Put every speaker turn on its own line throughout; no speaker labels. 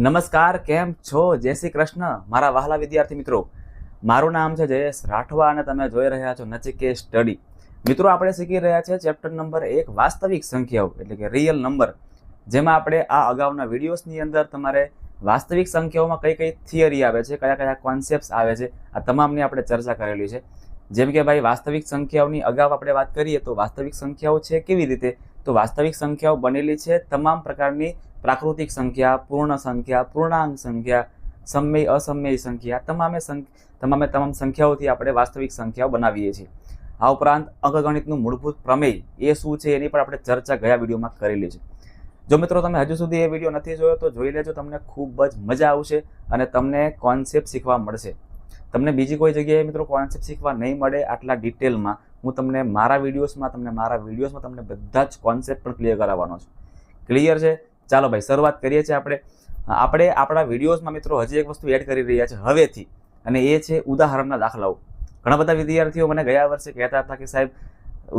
નમસ્કાર, કેમ છો? જય શ્રી કૃષ્ણ. મારા વહાલા વિદ્યાર્થી મિત્રો, મારું નામ છે જયેશ રાઠવા અને તમે જોઈ રહ્યા છો નચિકે સ્ટડી. મિત્રો, આપણે શીખી રહ્યા છે ચેપ્ટર નંબર એક, વાસ્તવિક સંખ્યાઓ, એટલે કે રિયલ નંબર જેમાં આપણે આ અગાઉના વિડીયોઝની અંદર તમારે વાસ્તવિક સંખ્યાઓમાં કઈ કઈ થિયરી આવે છે, કયા કયા કોન્સેપ્ટ આવે છે, આ તમામની આપણે ચર્ચા કરેલી છે. જેમ કે ભાઈ, વાસ્તવિક સંખ્યાઓની અગાઉ આપણે વાત કરીએ તો વાસ્તવિક સંખ્યાઓ છે કેવી રીતે? તો વાસ્તવિક સંખ્યાઓ બનેલી છે તમામ પ્રકારની પ્રાકૃતિક સંખ્યા, પૂર્ણ સંખ્યા, પૂર્ણાંક સંખ્યા, સમય, અસમય સંખ્યા, તમામે તમામે તમામ સંખ્યાઓથી આપણે વાસ્તવિક સંખ્યાઓ બનાવીએ છીએ. આ ઉપરાંત અંકગણિતનું મૂળભૂત પ્રમેય એ શું છે એની પણ આપણે ચર્ચા ગયા વિડીયોમાં કરેલી છે. જો મિત્રો તમે હજુ સુધી એ વીડિયો નથી જોયો તો જોઈ લેજો, તમને ખૂબ જ મજા આવશે અને તમને કોન્સેપ્ટ શીખવા મળશે. તમને બીજી કોઈ જગ્યાએ મિત્રો કોન્સેપ્ટ શીખવા નહીં મળે આટલા ડિટેલમાં હું તમને મારા વિડીયોઝમાં તમને મારા વિડીયોઝમાં તમને બધા જ કોન્સેપ્ટ પણ ક્લિયર કરાવવાનો છું. ક્લિયર છે? ચાલો ભાઈ, શરૂઆત કરીએ છીએ આપણે. આપણે આપણા વિડીયોઝમાં મિત્રો હજી એક વસ્તુ એડ કરી રહ્યા છે, હવેથી. અને એ છે ઉદાહરણના દાખલાઓ. ઘણા બધા વિદ્યાર્થીઓ મને ગયા વર્ષે કહેતા હતા કે સાહેબ,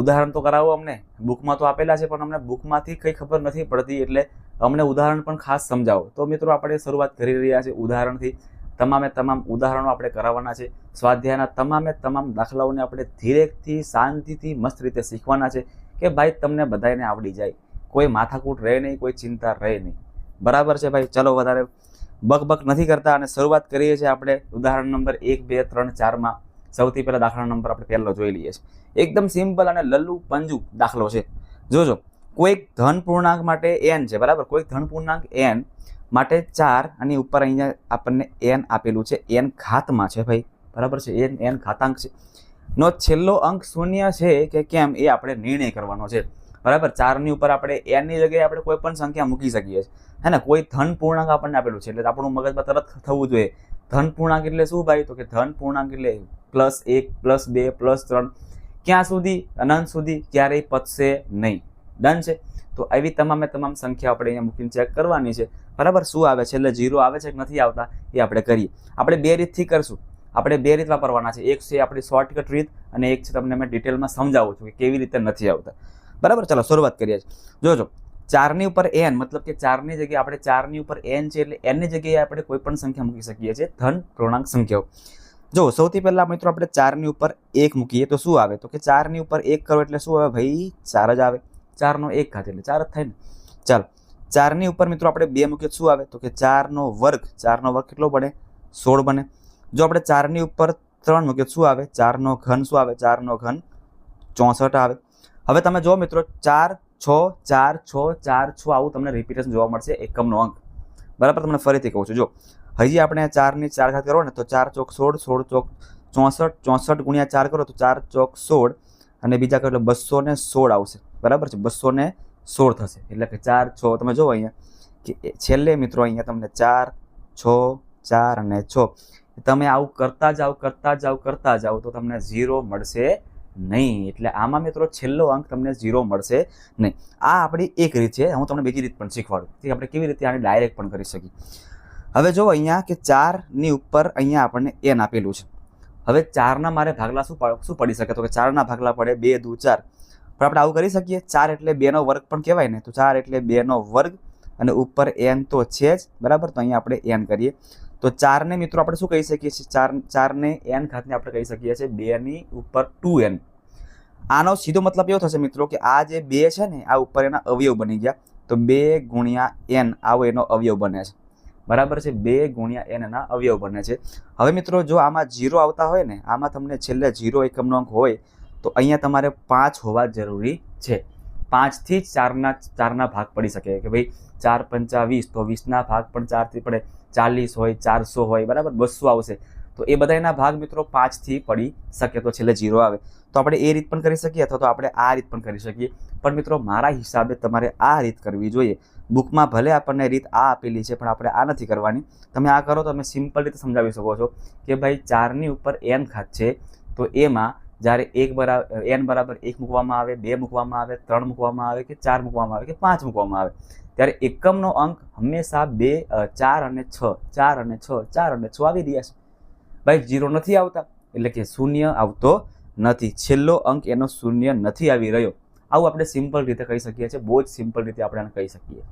ઉદાહરણ તો કરાવો અમને. બુકમાં તો આપેલા છે, પણ અમને બુકમાંથી કંઈ ખબર નથી પડતી, એટલે અમને ઉદાહરણ પણ ખાસ સમજાવો. તો મિત્રો, આપણે શરૂઆત કરી રહ્યા છે ઉદાહરણથી. તમામે તમામ ઉદાહરણો આપણે કરાવવાના છે. સ્વાધ્યાયના તમામે તમામ દાખલાઓને આપણે ધીરેથી શાંતિથી, મસ્ત રીતે શીખવાના છે કે ભાઈ, તમને બધાને આવડી જાય. કોઈ માથાકૂટ રહે નહીં, કોઈ ચિંતા રહે નહીં. બરાબર છે ભાઈ? ચલો વધારે બક બક નથી કરતા અને શરૂઆત કરીએ છીએ આપણે ઉદાહરણ નંબર એક, બે, ત્રણ, ચારમાં. સૌથી પહેલાં દાખલા નંબર આપણે પહેલો જોઈ લઈએ છીએ. એકદમ સિમ્પલ અને લલ્લુ પંજુ દાખલો છે. જોજો, કોઈક ધન પૂર્ણાંક માટે એન છે, બરાબર? કોઈક ધન પૂર્ણાંક એન માટે ચાર અને ઉપર અહીંયા આપણને એન આપેલું છે. એન ઘાતમાં છે ભાઈ. બરાબર છે? એન એન ઘાતાંક છે. નો છેલ્લો અંક શૂન્ય છે કે કેમ એ આપણે નિર્ણય કરવાનો છે. બરાબર? ચારની ઉપર આપણે એનની જગ્યાએ આપણે કોઈ પણ સંખ્યા મૂકી શકીએ છીએ. હે ને? કોઈ ધન પૂર્ણાંક આપણને આપેલું છે. એટલે આપણું મગજમાં તરત થવું જોઈએ. ધન પૂર્ણાંક એટલે શું ભાઈ? તો કે ધન પૂર્ણાંક એટલે પ્લસ એક, પ્લસ બે, પ્લસ ત્રણ. ક્યાં સુધી? અનંત સુધી? ક્યારેય પતશે નહીં. ડન છે? તો એવી તમામે તમામ સંખ્યા આપણે અહીંયા મૂકીને ચેક કરવાની છે. બરાબર? શું આવે છે? એટલે જીરો આવે છે કે નથી આવતા? એ આપણે કરીએ. આપણે બે રીતથી કરશું. આપણે બે રીત વાપરવાના છે. એક છે આપણી શોર્ટકટ રીત અને એક છે તમને મેં ડિટેલમાં સમજાવું છું કે કેવી રીતે નથી આવતા. બરાબર? ચાલો, શરૂઆત કરીએ છીએ. જોજો, ચારની ઉપર એન મતલબ કે ચારની જગ્યાએ આપણે ચારની ઉપર એન છે એટલે એનની જગ્યાએ આપણે કોઈ પણ સંખ્યા મૂકી શકીએ છીએ. ધન, પૂર્ણાંક સંખ્યાઓ. જો, સૌથી પહેલા મિત્રો આપણે ચારની ઉપર એક મૂકીએ તો શું આવે? તો કે ચારની ઉપર એક કરો એટલે શું આવે ભાઈ? ચાર જ આવે. ચારનો એક ઘાત એટલે ચાર જ થાય ને. ચાલો, ચારની ઉપર મિત્રો આપણે બે મૂકીએ શું આવે? તો કે ચારનો વર્ગ. ચારનો વર્ગ કેટલો બને? સોળ બને. જો આપણે ચારની ઉપર ત્રણ મૂકીએ શું આવે? ચારનો ઘન શું આવે? ચારનો ઘન ચોસઠ આવે. હવે તમે જો મિત્રો, ચાર, છ ચાર છ ચાર, છ આવું તમને રિપીટેશન જોવા મળશે એકમનો અંક. બરાબર, તમને ફરીથી કહું છું. જો હજી આપણે ચારની ચાર ઘાત કરો ને, તો ચાર ચોક સોળ સોળ ચોક ચોસઠ ચોસઠ ગુણ્યા ચાર કરો તો ચાર ચોક સોળ, અને બીજા કરો એટલે બસો ને સોળ આવશે. બરાબર છે? બસો ને સોળ થશે. એટલે કે ચાર, છ, તમે જુઓ અહીંયા કે છેલ્લે મિત્રો અહીંયા તમને ચાર, છ, ચાર અને છ. તમે આવું કરતા જાઓ કરતા જાઓ કરતા જાઓ તો તમને ઝીરો મળશે નહીં. એટલે આમાં મિત્રો છેલ્લો અંક તમને ઝીરો મળશે નહીં. આ આપણી એક રીત છે. હું તમને બીજી રીત પણ શીખવાડું. કે આપણે કેવી રીતે આને ડાયરેક્ટ પણ કરી શકીએ. હવે જો અહીંયા કે ચારની ઉપર અહીંયા આપણને એન આપેલું છે. હવે ચારના મારે ભાગલા શું શું પડી શકે? તો કે ચારના ભાગલા પડે બે, દુ, ચાર. પણ આપણે આવું કરી શકીએ? ચાર એટલે બેનો વર્ગ પણ કહેવાય ને? તો ચાર એટલે બેનો વર્ગ અને ઉપર એન તો છે જ. બરાબર? તો અહીંયા આપણે એન કરીએ. તો ચારને મિત્રો આપણે શું કહી શકીએ છીએ? ચાર ચારને એન ખાતને આપણે કહી શકીએ છીએ બેની ઉપર ટુ એન આનો સીધો મતલબ એવો થશે મિત્રો કે આ જે બે છે ને, આ ઉપર એના અવયવ બની ગયા. તો બે ગુણ્યા એન આવો એનો અવયવ બને છે. બરાબર છે? બે ગુણ્યા એન એના અવયવ બને છે. હવે મિત્રો જો આમાં જીરો આવતા હોય ને, આમાં તમને છેલ્લે જીરો એકમનો અંક હોય, તો અહીંયા તમારે પાંચ હોવા જરૂરી છે. પાંચથી જ ચારના ચારના ભાગ પડી શકે કે ભાઈ ચાર પંચા વીસ, તો વીસના ભાગ પણ ચારથી પડે ચાલીસ હોય, ચારસો હોય, બરાબર? બસો આવશે. તો એ બધાના ભાગ મિત્રો પાંચથી પડી શકે તો છેલ્લે જીરો આવે. તો આપણે એ રીત પણ કરી શકીએ અથવા તો આપણે આ રીત પણ કરી શકીએ. પણ મિત્રો મારા હિસાબે તમારે આ રીત કરવી જોઈએ. બુકમાં ભલે આપણને રીત આ આપેલી છે, પણ આપણે આ નથી કરવાની. તમે આ કરો તો તમે સિમ્પલ રીતે સમજાવી શકો છો કે ભાઈ ચારની ઉપર એન ખાત છે, તો એમાં જ્યારે એક બરાબર એન બરાબર એક મૂકવામાં આવે, બે મૂકવામાં આવે, ત્રણ મૂકવામાં આવે કે ચાર મૂકવામાં આવે કે પાંચ મૂકવામાં આવે. ત્યારે એકમનો અંક હંમેશા બે ચાર અને છ, ચાર અને છ, ચાર અને છ આવી રહ્યા છે. ભાઈ જીરો નથી આવતા, એટલે કે શૂન્ય આવતો નથી. છેલ્લો અંક એનો શૂન્ય નથી આવી રહ્યો. આવું આપણે સિમ્પલ રીતે કહી શકીએ છીએ, બહુ જ સિમ્પલ રીતે આપણે આને કહી શકીએ.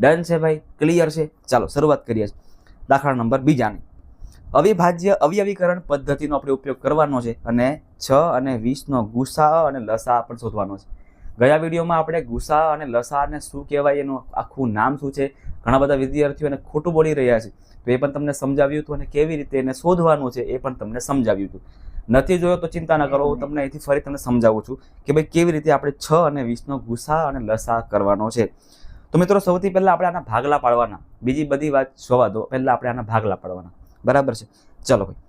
ડન છે ભાઈ ક્લિયર છે. ચાલો, શરૂઆત કરીએ દાખલા નંબર બીજાની. અવિભાજ્ય અવયવીકરણ પદ્ધતિનો આપણે ઉપયોગ કરવાનો છે અને છ અને વીસનો ગુસા અને લસા પણ શોધવાનો છે. ગયા વિડીયોમાં આપણે ગુસા અને લસાને શું કહેવાય એનું આખું નામ શું છે, ઘણા બધા વિદ્યાર્થીઓ એને ખોટું બોલી રહ્યા છે. તો એ પણ તમને સમજાવ્યું હતું અને કેવી રીતે એને શોધવાનું છે એ પણ તમને સમજાવ્યું હતું. નથી જોયો તો ચિંતા ન કરો, હું તમને અહીંથી ફરી તમને સમજાવું છું કે ભાઈ કેવી રીતે આપણે છ અને વીસનો ગુસા અને લસા કરવાનો છે. તો મિત્રો, સૌથી પહેલાં આપણે આના ભાગલા પાડવાના. બીજી બધી વાત જોવા દો, પહેલાં આપણે આના ભાગલા પાડવાના. બરાબર છે. ચલો ભાઈ.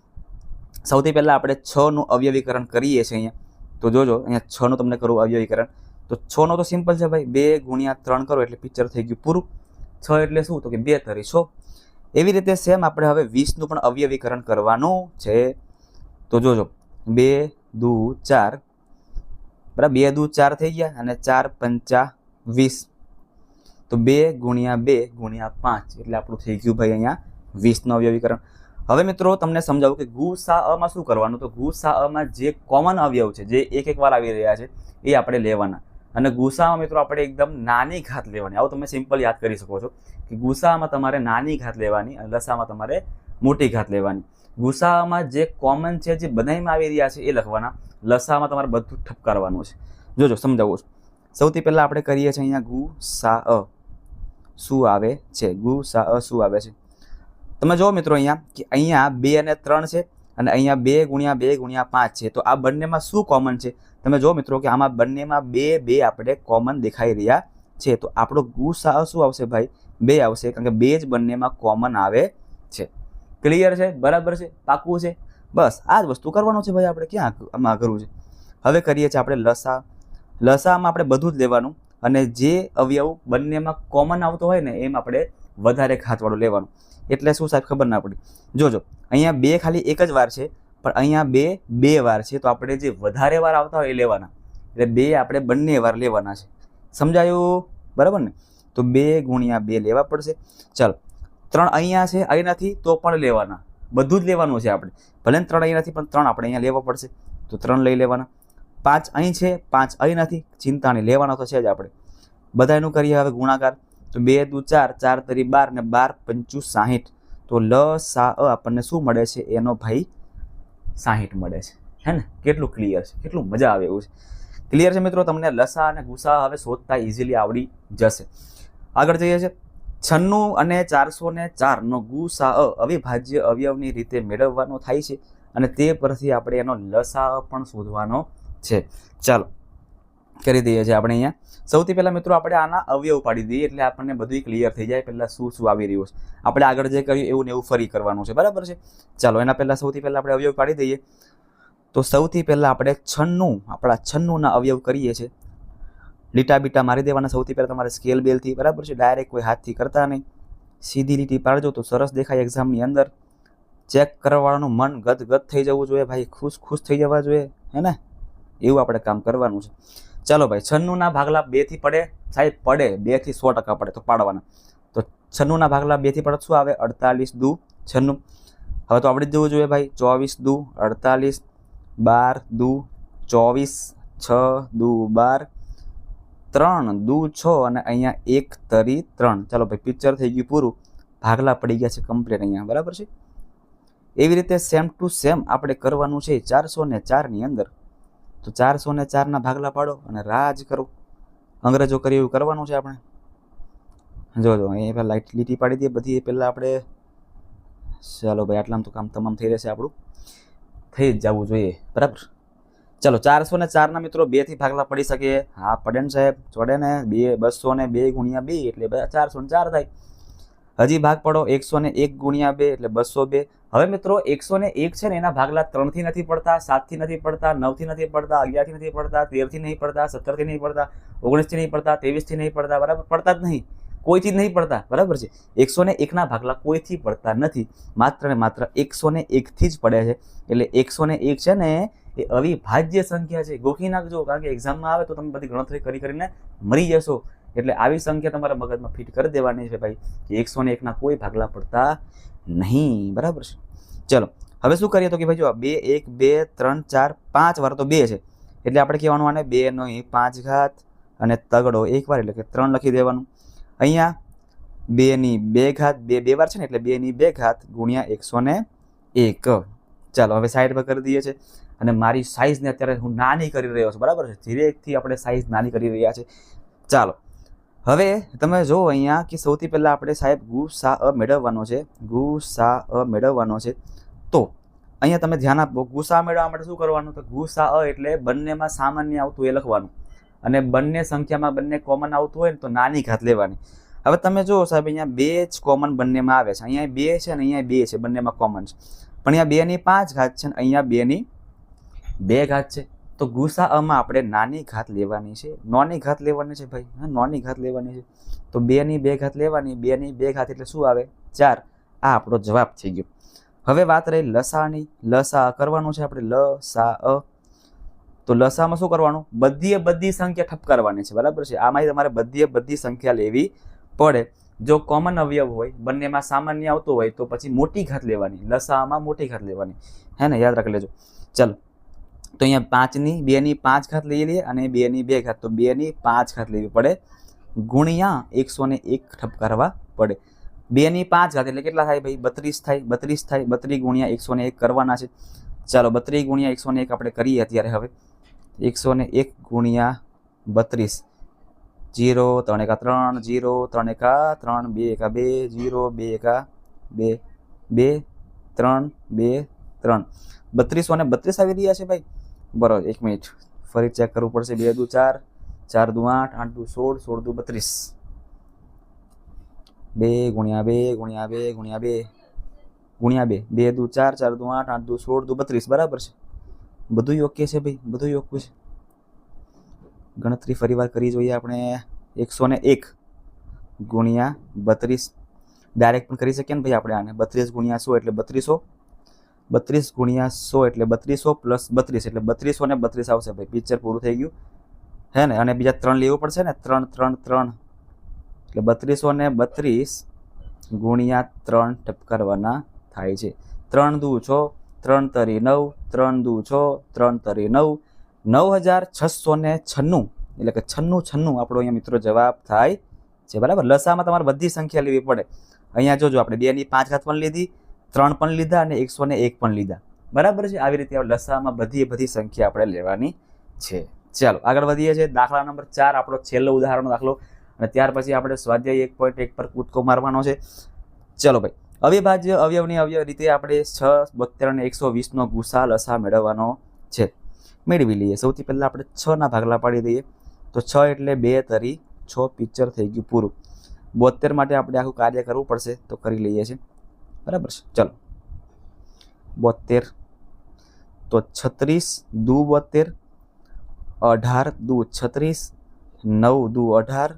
સૌથી પહેલાં આપણે છનું અવયવીકરણ કરીએ છીએ અહીંયા. તો જોજો, અહીંયા છનું તમને કરું અવયવીકરણ. તો છનો તો સિમ્પલ છે ભાઈ. બે ગુણ્યા ત્રણ કરો એટલે પિક્ચર થઈ ગયું પૂરું. છ એટલે શું? તો કે બે તરી, છો. એવી રીતે સેમ આપણે હવે વીસનું પણ અવયવીકરણ કરવાનું છે. તો જોજો. બે, દુ, ચાર. બરાબર, બે, દુ, ચાર થઈ ગયા અને ચાર પંચા વીસ. તો બે ગુણ્યા બે ગુણ્યા પાંચ. એટલે આપણું થઈ ગયું ભાઈ અહીંયા વીસનું અવયવીકરણ. હવે મિત્રો, તમને સમજાવું કે ગુ સા અમાં શું કરવાનું? તો ગુ સા અમાં જે કોમન અવયવ છે, જે એક એક વાર આવી રહ્યા છે, એ આપણે લેવાના. અને ગુસામાં મિત્રો, આપણે એકદમ નાની ઘાત લેવાની. આવું તમે સિમ્પલ યાદ કરી શકો છો કે ગુસામાં તમારે નાની ઘાત લેવાની અને લસામાં તમારે મોટી ઘાત લેવાની. ગુસામાં જે કોમન છે, જે બધામાં આવી રહ્યા છે, એ લખવાના. લસામાં તમારે બધું ઠપકારવાનું છે. જોજો, સમજાવું છું. સૌથી પહેલાં આપણે કરીએ છીએ અહીંયા ગુ સા અ. શું આવે છે? ગુ સા અ શું આવે છે? તમે જુઓ મિત્રો અહીંયા, કે અહીંયા બે અને ત્રણ છે અને અહીંયા બે ગુણ્યા બે ગુણ્યા પાંચ છે. તો આ બંનેમાં શું કોમન છે? તમે જુઓ મિત્રો કે આમાં બંનેમાં બે બે આપણે કોમન દેખાઈ રહ્યા છે. તો આપણો ગુ શું આવશે ભાઈ? બે આવશે, કારણ કે બે જ બંનેમાં કોમન આવે છે. ક્લિયર છે? બરાબર છે? પાકું છે? બસ, આ જ વસ્તુ કરવાનું છે ભાઈ આપણે ક્યાં આમાં કરવું છે? હવે કરીએ છીએ આપણે લસા. લસામાં આપણે બધું જ લેવાનું અને જે અવયવ બંનેમાં કોમન આવતો હોય ને, એમ આપણે વધારે ઘાતવાળું લેવાનું. એટલે શું સાહેબ ખબર ના પડી? જોજો, અહીંયા બે ખાલી એક જ વાર છે, પણ અહીંયા બે બે વાર છે, તો આપણે જે વધારે વાર આવતા હોય એ લેવાના. એટલે બે આપણે બંને વાર લેવાના છે. સમજાયું? બરાબર ને? તો બે ગુણ્યા બે લેવા પડશે. ચાલો, ત્રણ અહીંયા છે, અહીંયાથી તો પણ લેવાના. બધું જ લેવાનું છે આપણે. ભલે ત્રણ અહીંયાથી, પણ ત્રણ આપણે અહીંયા લેવા પડશે. તો ત્રણ લઈ લેવાના. પાંચ અહીં છે, પાંચ અહીં નથી ચિંતા નહીં લેવાના તો છે જ આપણે. બધાનું કરીએ હવે ગુણાકાર. તો બે દુ ચાર ચાર તરી બાર ને બાર પંચું સાહીઠ. તો લ, સા, અ આપણને શું મળે છે? એનો ભાઈ સાહીઠ મળે છે. હે ને? કેટલું ક્લિયર છે? કેટલું મજા આવે એવું છે. ક્લિયર છે મિત્રો? તમને લસા અને ગુસા હવે શોધતા ઇઝીલી આવડી જશે. આગળ જઈએ છે છન્નું અને ચારસો ને ચારનો ગુસા અ અવિભાજ્ય અવયવની રીતે મેળવવાનો થાય છે અને તે પરથી આપણે એનો લસા પણ શોધવાનો છે. ચાલો. કરી દઈએ છીએ આપણે અહીંયા. સૌથી પહેલાં મિત્રો આપણે આના અવયવ પાડી દઈએ એટલે આપણને બધું ક્લિયર થઈ જાય. પહેલાં શું શું આવી રહ્યું છે. આપણે આગળ જે કર્યું એવું ને એવું ફરી કરવાનું છે. બરાબર છે? ચાલો, એના પહેલાં સૌથી પહેલાં આપણે અવયવ પાડી દઈએ. તો સૌથી પહેલાં આપણે છન્નું, આપણા છન્નુંના અવયવ કરીએ છીએ. લીટા બીટા મારી દેવાના. સૌથી પહેલાં તમારે સ્કેલ બેલથી બરાબર છે? ડાયરેક્ટ કોઈ હાથથી કરતા નહીં. સીધી લીટી પાડજો તો સરસ દેખાય એક્ઝામની અંદર. ચેક કરવાવાળાનું મન ગદગદ થઈ જવું જોઈએ. ભાઈ, ખુશ ખુશ થઈ જવા જોઈએ. હે ને? એવું આપણે કામ કરવાનું છે. ચાલો ભાઈ, છન્નુંના ભાગલા બેથી પડે, સાહેબ, પડે, બેથી સો ટકા પડે, તો પાડવાના. તો છન્નુંના ભાગલા બેથી પડે, શું આવે? અડતાલીસ દુ, છન્નું. હવે તો આવડી જ જવું જોઈએ ભાઈ, ચોવીસ દુ, અડતાલીસ, બાર દુ, ચોવીસ, છ દુ, બાર, ત્રણ દુ, છ, અને અહીંયા એક તરી ત્રણ. ચાલો ભાઈ પિક્ચર થઈ ગયું પૂરું. ભાગલા પડી ગયા છે કમ્પ્લીટ અહીંયા, બરાબર છે? એવી રીતે સેમ ટુ સેમ આપણે કરવાનું છે ચારસો ને ચારની અંદર. તો ચારસો ને ચારના ભાગલા પાડો અને રાજ કરો. અંગ્રેજો કરી એવું કરવાનું છે આપણે. જો જો, અહીં પહેલાં લાઇટ લીટી પાડી દઈએ. બધી પહેલાં આપણે ચાલો ભાઈ, આટલામાં તો કામ તમામ થઈ રહેશે આપણું. થઈ જ જવું જોઈએ. બરાબર? ચાલો, ચારસો ને ચારના મિત્રો બેથી ભાગલા પડી શકે. હા, પડે ને સાહેબ. ચોડે ને, બે, બસો ને બે ગુણ્યા બે એટલે ચારસો ને ચાર થાય. હજી ભાગ પડો એકસો ને એક ગુણ્યા બે એટલે બસો બે. હવે મિત્રો એકસો ને એક છે ને, એના ભાગલા ત્રણથી નથી પડતા, સાતથી નથી પડતા, નવથી નથી પડતા, અગિયારથી નથી પડતા, તેરથી નહીં પડતા, સત્તરથી નહીં પડતા, ઓગણીસથી નહીં પડતા, ત્રેવીસથી નહીં પડતા, બરાબર? પડતા જ નહીં. કોઈથી નહીં પડતા, બરાબર છે? એકસો ને એકના ભાગલા કોઈથી પડતા નથી? માત્ર ને માત્ર એકસો ને એકથી જ પડે છે. એટલે એકસો ને એક છે ને, એ અવિભાજ્ય સંખ્યા છે. ગોખી નાખજો, કારણ કે એક્ઝામમાં આવે તો તમે બધી ગણતરી કરી કરીને મરી જશો. એટલે આવી સંખ્યા તમારા મગજમાં ફિટ કરી દેવાની છે ભાઈ, કે એકસો ને એકના કોઈ ભાગલા પડતા નહીં. બરાબર છે? ચલો, હવે શું કરીએ તો કે ભાઈ જો બે, એક, બે, ત્રણ, ચાર, પાંચ વાર તો બે છે. એટલે આપણે કહેવાનું આને બે નો પાંચ ઘાત અને તગડો એક વાર, એટલે કે ત્રણ લખી દેવાનું. અહીંયા બેની બે ઘાત બે બે વાર છે ને, એટલે બેની બે ઘાત ગુણ્યા એકસો ને એક. ચાલો, હવે સાઈડ પર કરી દઈએ છે. અને મારી સાઈઝને અત્યારે હું નાની કરી રહ્યો છું. બરાબર છે? ધીરેથી આપણે સાઈઝ નાની કરી રહ્યા છે. ચાલો હવે તમે જો અહીંયા કે સૌથી પહેલાં આપણે સાહેબ ગુ સા અ મેળવવાનો છે ગુ સા અ મેળવવાનો છે. તો અહીંયા તમે ધ્યાન આપો ગુસા મેળવવા માટે શું કરવાનું? તો ગુસા અ એટલે બંનેમાં સામાન્ય આવતું એ લખવાનું. અને બંને સંખ્યામાં બંને કોમન આવતું હોય ને તો નાની ઘાત લેવાની. હવે તમે જુઓ સાહેબ, અહીંયા બે જ કોમન બંનેમાં આવે છે. અહીંયા બે છે અને અહીંયા બે છે, બંનેમાં કોમન છે. પણ અહીંયા બેની પાંચ ઘાત છે ને અહીંયા બેની બે ઘાત છે. તો ગુસા અમાં આપણે નાની ઘાત લેવાની છે. નોની ઘાત લેવાની છે ભાઈ? હા, નોની ઘાત લેવાની છે. તો બેની બે ઘાત લેવાની, બેની બે ઘાત એટલે શું આવે? ચાર. આ આપણો જવાબ થઈ ગયો. હવે વાત રહી લસાની લસા કરવાનું છે આપણે. લસા અ તો લસામાં શું કરવાનું? બધીએ બધી સંખ્યા ઠપ કરવાની છે. બરાબર છે? આમાંથી તમારે બધીએ બધી સંખ્યા લેવી પડે. જો કોમન અવયવ હોય, બંનેમાં સામાન્ય આવતો હોય, તો પછી મોટી ઘાત લેવાની. લસામાં મોટી ઘાત લેવાની. હે ને? યાદ રાખી લેજો. ચાલો. તો અહીંયા પાંચની, બેની પાંચ ઘાત લઈ લઈએ અને બેની બે ઘાત. તો બેની પાંચ ઘાત લેવી પડે. ગુણ્યા એકસો ને એક ઠપકારવા પડે. બેની પાંચ ઘાત એટલે કેટલા થાય ભાઈ? બત્રીસ થાય. બત્રીસ થાય. બત્રીસ ગુણ્યા એકસો ને એક કરવાના છે. ચાલો બત્રીસ ગુણ્યા એકસો ને એક આપણે કરીએ અત્યારે હવે. એકસો ને એક ગુણ્યા બત્રીસ. જીરો, ત્રણ એકા ત્રણ, જીરો, ત્રણ એકા ત્રણ, બે એકા બે, જીરો, બે એકા બે બે, ત્રણ બે, ત્રણ. બત્રીસો ને બત્રીસ આવી રહ્યા છે ભાઈ. બરોબર, એક મિનિટ. ફરી ચેક કરવું પડશે. બે દુ ચાર ચાર દુ આઠ આઠ દુ સોળ સોળ દુ બત્રીસ. બે ગુણ્યા બે ગુણ્યા બે ગુણ્યા બે ગુણ્યા બે. બે દુ ચાર ચાર દુ આઠ આઠ દુ સોળ, દુ બત્રીસ. બરાબર છે? બધું યોગ્ય છે ભાઈ? બધું યોગ્ય છે? ગણતરી ફરીવાર કરી જોઈએ આપણે. એકસો ને એક ગુણ્યા બત્રીસ. ડાયરેક્ટ પણ કરી શકીએ ને ભાઈ આપણે આને? બત્રીસ ગુણ્યા સો એટલે બત્રીસો. બત્રીસ ગુણ્યા સો એટલે બત્રીસો પ્લસ બત્રીસ એટલે બત્રીસો ને બત્રીસ આવશે ભાઈ. પિક્ચર પૂરું થઈ ગયું. હે ને? અને બીજા ત્રણ લેવું પડશે ને? ત્રણ ત્રણ ત્રણ. એટલે બત્રીસો ને બત્રીસ ગુણ્યા ત્રણ ટપકારવાના થાય છે. ત્રણ દુ છો, ત્રણ તરી નવ, ત્રણ દુ છો, ત્રણ તરી નવ. નવ હજાર છસો ને છન્નું. એટલે કે છન્નું છન્નું આપણો અહીંયા મિત્રો જવાબ થાય છે. બરાબર? લસામાં તમારે બધી સંખ્યા લેવી પડે. અહીંયા જોજો, આપણે બેની પાંચ ઘાત પણ લીધી. ત્રણ પણ લીધા અને એકસો ને એક પણ લીધા. બરાબર છે? આવી રીતે લસામાં બધી બધી સંખ્યા આપણે લેવાની છે. ચાલો, આગળ વધીએ છીએ. દાખલા નંબર ચાર, આપણો છેલ્લો ઉદાહરણનો દાખલો. અને ત્યાર પછી આપણે સ્વાધ્યાય એક પોઈન્ટ એક પર કૂદકો મારવાનો છે. ચલો ભાઈ, અવિભાજ્ય અવયવની અવયવ રીતે આપણે છ બોતેર અને એકસો વીસનો ગુસા લસા મેળવવાનો છે. મેળવી લઈએ. સૌથી પહેલાં આપણે છના ભાગલા પાડી દઈએ. તો છ એટલે બે તરી છ પિક્ચર થઈ ગયું પૂરું. બોતેર માટે આપણે આખું કાર્ય કરવું પડશે, તો કરી લઈએ છીએ. બરાબર છે? ચલો. બોતેર તો છત્રીસ દુ બોતેર, અઢાર દુ છત્રીસ, નવ દુ અઢાર,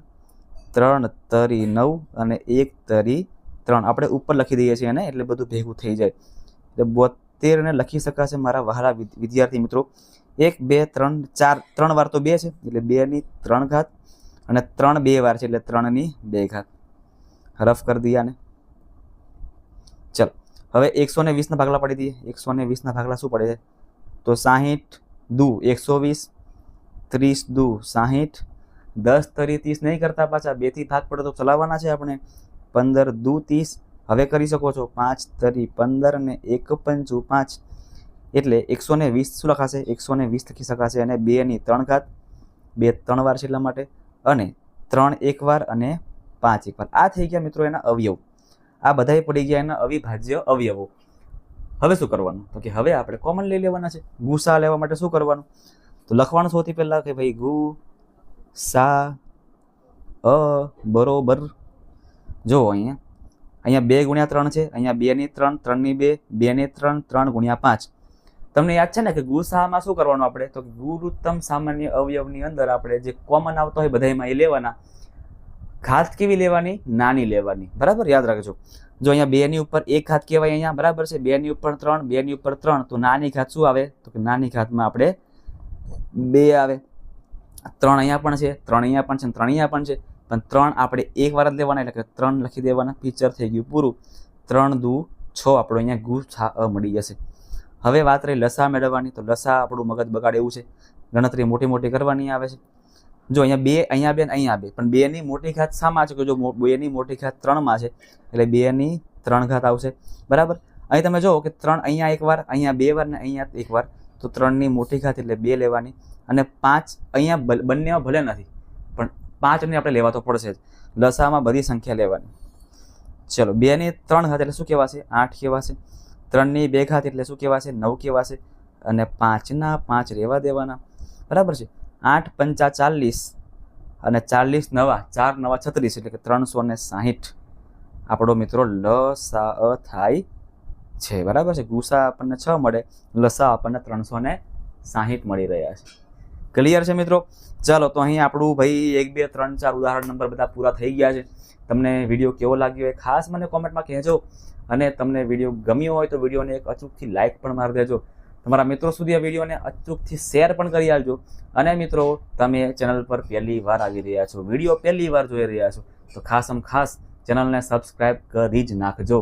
ત્રણ તરી નવ અને એક તરી ત્રણ. આપણે ઉપર લખી દઈએ છીએ એને, એટલે બધું ભેગું થઈ જાય. એટલે બોતેરને લખી શકાશે મારા વહાલા વિદ્યાર્થી મિત્રો. એક, બે, ત્રણ, ચાર, ત્રણ વાર તો બે છે, એટલે બેની ત્રણ ઘાત અને ત્રણ બે વાર છે, એટલે ત્રણની બે ઘાત. રફ કરી દઈએ આને. હવે એકસો ને વીસના ભાગલા પાડી દઈએ એકસો ને વીસના ભાગલા શું પડે? છે તો સાહીઠ દુ, એકસો વીસ, ત્રીસ દુ, સાહીઠ. દસ તરી ત્રીસ નહીં કરતા પાછા બેથી ભાગ પડે તો ચલાવવાના છે આપણે. પંદર દુ ત્રીસ. હવે કરી શકો છો. પાંચ તરી પંદર અને એક પંચુ પાંચ. એટલે એકસો ને વીસ શું લખાશે? એકસો ને વીસ લખી શકાશે અને બેની ત્રણ ઘાત. બે ત્રણ વાર છે એટલા માટે. અને ત્રણ એક વાર અને પાંચ એક વાર. આ થઈ ગયા મિત્રો એના અવયવ. આ બધાય પડી ગયા એના અવિભાજ્ય અવયવો. હવે શું કરવાનું? તો કે હવે આપણે કોમન લઈ લેવાના છે. ગુસા લેવા માટે શું કરવાનું? તો લખવાનું સૌથી પહેલાં કે ભાઈ ગુ સા અ બરોબર. જો અહીંયા અહીંયા બે ગુણ્યા ત્રણ છે. અહીંયા બે ની ત્રણ ત્રણની બે બે ને ત્રણ ત્રણ ગુણ્યા પાંચ. તમને યાદ છે ને કે ગુસામાં શું કરવાનું આપણે? તો ગુરુત્તમ સામાન્ય અવયવની અંદર આપણે જે કોમન આવતો હોય બધામાં એ લેવાના. ઘાત કેવી લેવાની? નાની લેવાની. બરાબર? યાદ રાખજો. જો અહીંયા બે ની ઉપર એક ઘાત કહેવાય અહીંયા, બરાબર છે? બે ની ઉપર ત્રણ બે ની ઉપર ત્રણ. તો નાની ઘાત શું આવે? તો કે નાની ઘાતમાં આપણે બે આવે. ત્રણ અહીંયા પણ છે, ત્રણ અહીંયા પણ છે, ત્રણ અહીંયા પણ છે. પણ ત્રણ આપણે એક વાર જ લેવાના, એટલે કે ત્રણ લખી દેવાના. પિક્ચર થઈ ગયું પૂરું. ત્રણ દુ છ આપણો અહીંયા ગુ છા મળી જશે. હવે વાત રહી લસા મેળવવાની. તો લસા આપણું મગજ બગાડે એવું છે. ગણતરી મોટી મોટી કરવાની આવે છે. જો અહીંયા બે અહીંયા બે ને અહીંયા બે. પણ બેની મોટી ઘાત શામાં છે? કે જો બેની મોટી ઘાત ત્રણમાં છે? એટલે બેની ત્રણ ઘાત આવશે. બરાબર? અહીં તમે જુઓ કે ત્રણ અહીંયા એકવાર અહીંયા બે વાર ને અહીંયા એકવાર તો ત્રણની મોટી ઘાત એટલે બે લેવાની. અને પાંચ અહીંયા બંનેમાં ભલે નથી, પણ પાંચને આપણે લેવા તો પડશે જ. લસામાં બધી સંખ્યા લેવાની. ચલો, બેની ત્રણ ઘાત એટલે શું કહેવાશે? આઠ કહેવાશે. ત્રણની બે ઘાત એટલે શું કહેવાશે? નવ કહેવાશે. અને પાંચના પાંચ રહેવા દેવાના. બરાબર છે? આઠ પંચા ચાલીસ અને ચાલીસ નવા, ચાર નવા છત્રીસ એટલે કે ત્રણસો ને સાહીઠ. આપણો મિત્રો લ, સા, અ થાય છે. બરાબર છે? ગુસા આપણને છ મળે લસા આપણને ત્રણસો ને સાહીઠ મળી રહ્યા છે. ક્લિયર છે મિત્રો? ચાલો, તો અહીં આપણું ભાઈ એક, બે, ત્રણ, ચાર ઉદાહરણ નંબર બધા પૂરા થઈ ગયા છે. તમને વીડિયો કેવો લાગ્યો એ ખાસ મને કોમેન્ટમાં કહેજો. અને તમને વીડિયો ગમ્યો હોય તો વિડીયોને એક અચૂકથી લાઇક પણ મારી દેજો. તમારા મિત્રો સુધી આ વિડીયોને અચૂકથી શેર પણ કરી આવજો અને મિત્રો, તમે ચેનલ પર પહેલી વાર આવી રહ્યા છો, વીડિયો પહેલી વાર જોઈ રહ્યા છો, તો ખાસ આમ ખાસ ચેનલને સબસ્ક્રાઈબ કરી જ નાખજો.